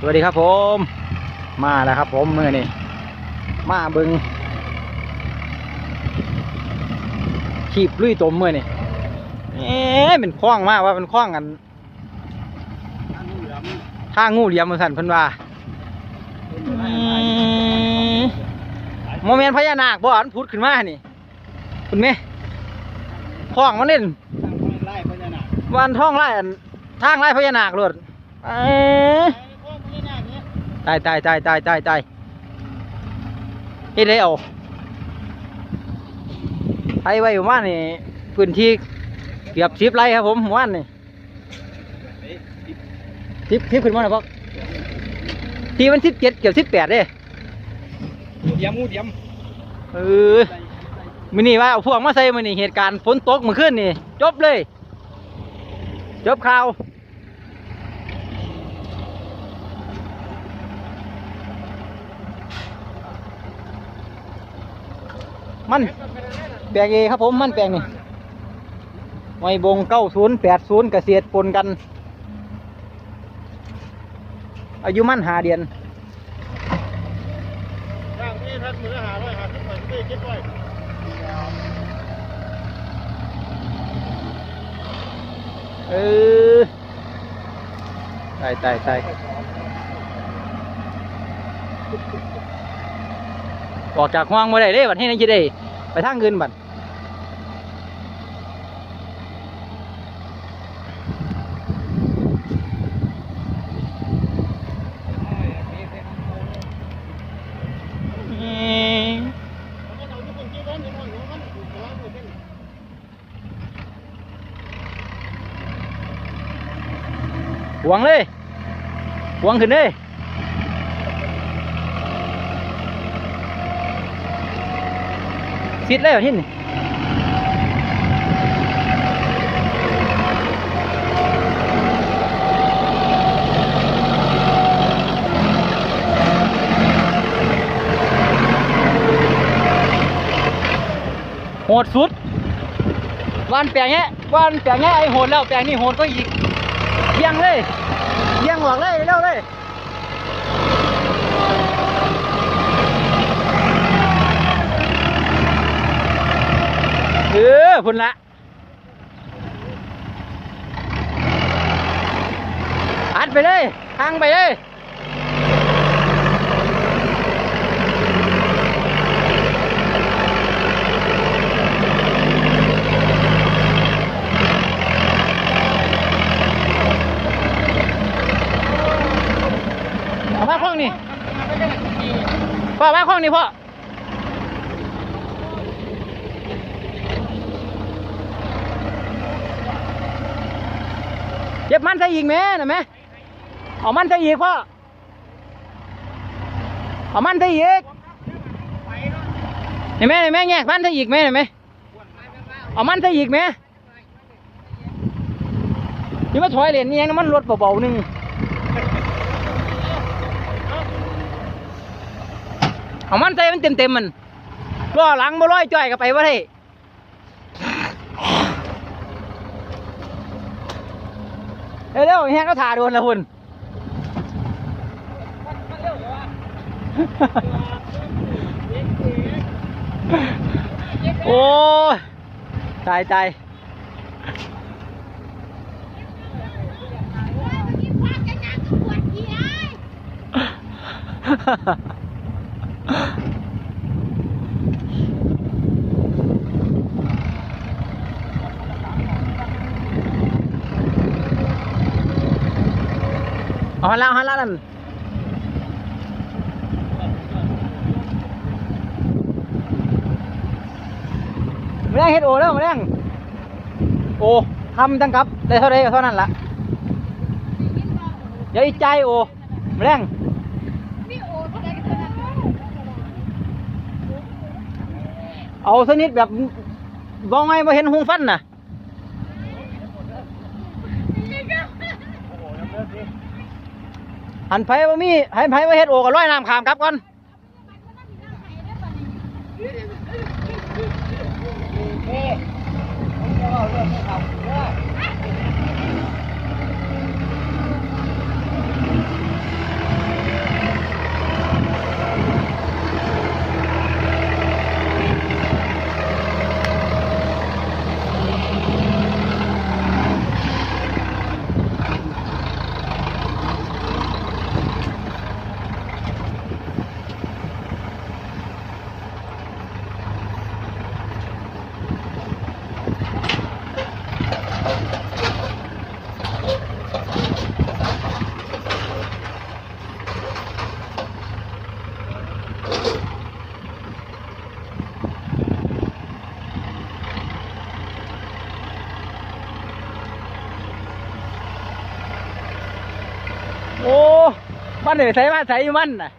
สวัสดีครับผม มาแล้วครับผมมือนี่มาเบิงขีบลุยตมมือนี่เอ๊ะเป็นคล้องมากว่าเป็นคล้องกันท่างูเหลี่ยมมือสันเพิ่นว่าอืมโมเมนต์พญานาคบ่อันพุดขึ้นมานี่คุณแม่คล้องมันเล่นไล่พญานาควันท่องไล่อันทางไล่พญานาคโลดเอ้ย ตายตายตายตายตายตายเฮ็ดได้เอาไทยไว้อยู่ว่านนี่พื้นที่เกือบสิบไร่ครับผมหมู่บ้านนี่ทิปทิปขึ้นมาหน่อยพอกที่มันสิบเจ็ดเกือบสิบแปดเด้มูเดียมมูเดียมเออมื้อนี้ว่าเอาพวกมาใส่มื้อนี้เหตุการณ์ฝนตกเมื่อคืนนี่ จบเลย จบข่าว มันแปลงเอครับผมมันแปลงนี่ไว้บงเก้าศูนย์แปดศูนย์เกษตรปนกัน อายุมันหาเดือนร่างที่ท่านมือหาร้อยหาสิบหน่อยไม่คิดไว้เออตายตายตาย ออกจากห้องมาได้เด้บัดให้นั่นจะได้ ไปทางเงินบัดอืมมันเอาที่คนคิดว่างหัวมันถูกกระลังเป็นหวงเลยหวงขึ้นเลย ซิดเลยเหรอที่นี่โหดสุดวานแปลงเนี้ยวานแปลงเนี้ยไอโหดแล้วแปลงนี้โหดก็อีกเยี่ยงเลยเยี่ยงออกเลยเร็วเลยเออ พุ่นละอัดไปเลยทางไปเลยเอามาข้องนี่พ่อมาข้องนี่พ่อ บมันใส่อีกแม่นะแม่เอามันใส่อีกพ่อเอามันใส่อีกเห็นไหมเห็นไหมแยกมันใส่อีกแม่เห็นไหมเอามันใส่อีกแม่นี่มาถอยเหรียญนี่ยังมันรถเบาๆหนึงเอามันใจมันเต็มๆมันล้อหลังบ่ร้อยจ้อยกับไปว่าได้ เร็วๆแห้งก็ถ่าโดนละคุณโอ้ยตายตายเอา หัละเอาหัละนั่นมาแรงเฮ็ดโอแล้วมาแรงโอทำจังกับได้เท่าไรก็เท่านั้นละเดี๋ยวอีใจโอมาแรงเอาสนิดแบบบองไงมาเห็นหงฟันน่ะ หันไผว่ามีหันไผว่าเฮ็ดโอก็ร้อยน้ำขามครับก่อน เอ๊ะผมจะเอาเรื่องให้เขาเด้อ มันเดี๋ยวใส่มาใส่มันน่ะ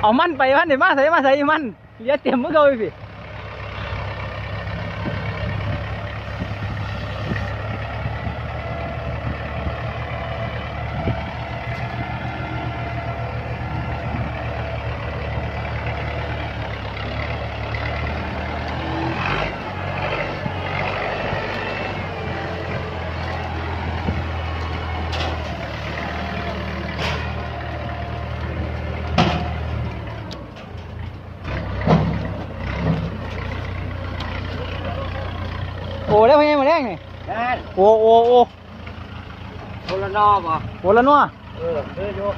เอามันไปมันเดี๋ยวมาใส่มาใส่มันเหลือเต็มมือเขาอีกพี่โอ้แล้วพยังมาแรง นี่นั่นโอ้โอ้โอ้คนละนอบอะโหละนัวเออเอออยู่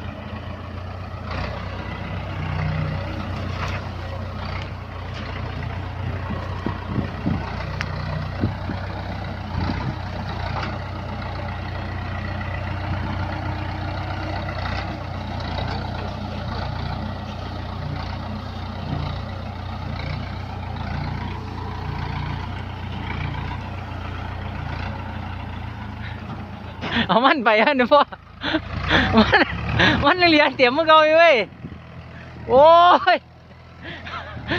เอามันไปฮะเดี๋ยวพ่อมันมันเหลือเต็มมือเขาอีกเว้ยโอ้ย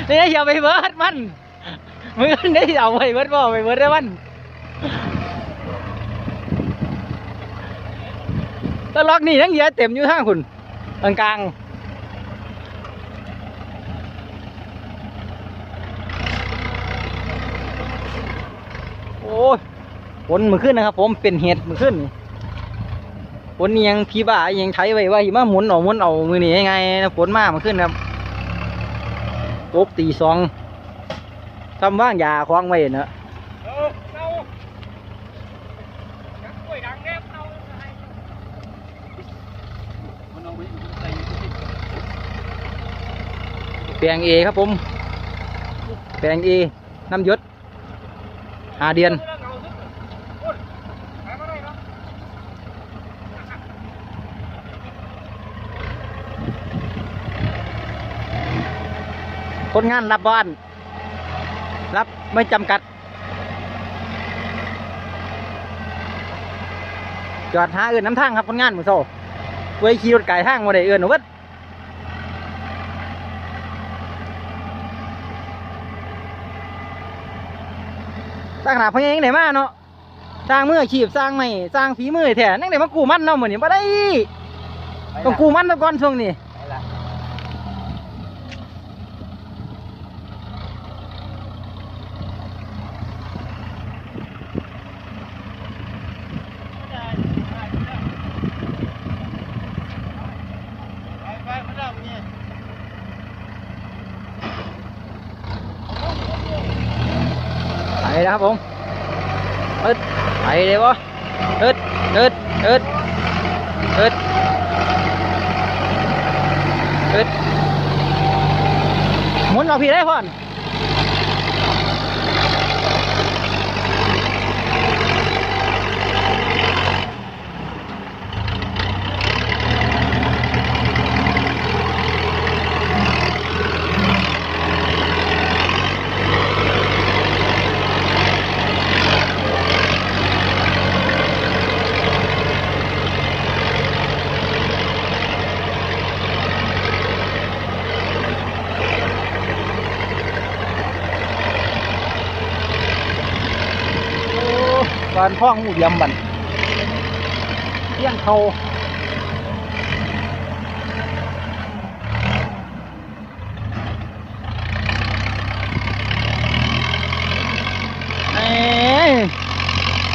นี่อย่าไปเบิดมันมือนี่เอาไปเบิดบ่ไปเบิดได้มันแตล็อกนี่ทั้งเหลือเต็มอยู่ทางคุณกลางกลางๆโอ้ยฝนมือขึ้นนะครับ ผมเป็นเหตุมือขึ้น ฝนยังพีบ่ายังไถไว้ว่าหิมาหมุนเอาหมุนเอามือนี่ยังไงนะฝนมากมือขึ้นครับตกตีสองทำว่างยาคว้างไว้เนอะแนบเอาให้มันเอาไปใส่อยู่ที่แปลงเอครับผม แปลงเอน้ำยศหาเดือน เรื่องเอาซึกโอ้ยไปมาได้เนาะ คนงานรับบ้าน รับไม่จำกัด จอดหาเอื่นน้ำทางครับคนงานมือโซ่ไว้ขี่รถไก่ทางมาได้เอื่นหนูวัดสร้างหนาพยังไหนมาเนาะสร้างมืออาชีพสร้างไม่สร้างฝีมือแท้นั่งไหนมากูมันเนาะเหมือนนี้บ่ได้ต้องกูมันซะก่อนช่วงนี้ ไปละ ไปไปมาแล้วเนี่ย นะครับผมเอิดไปเลยวะเอิดเอิดเอิดเอิดเอิดหมุนออกพี่ได้พ่อนโอ้การพ่องหูยำบันเที่ยงเขาเอ้ย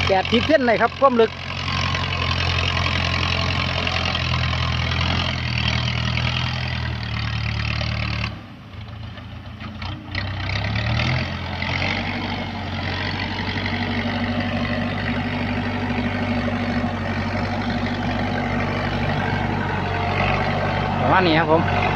แปดทิพเส้นเลยครับความลึก ณนี้ครับผม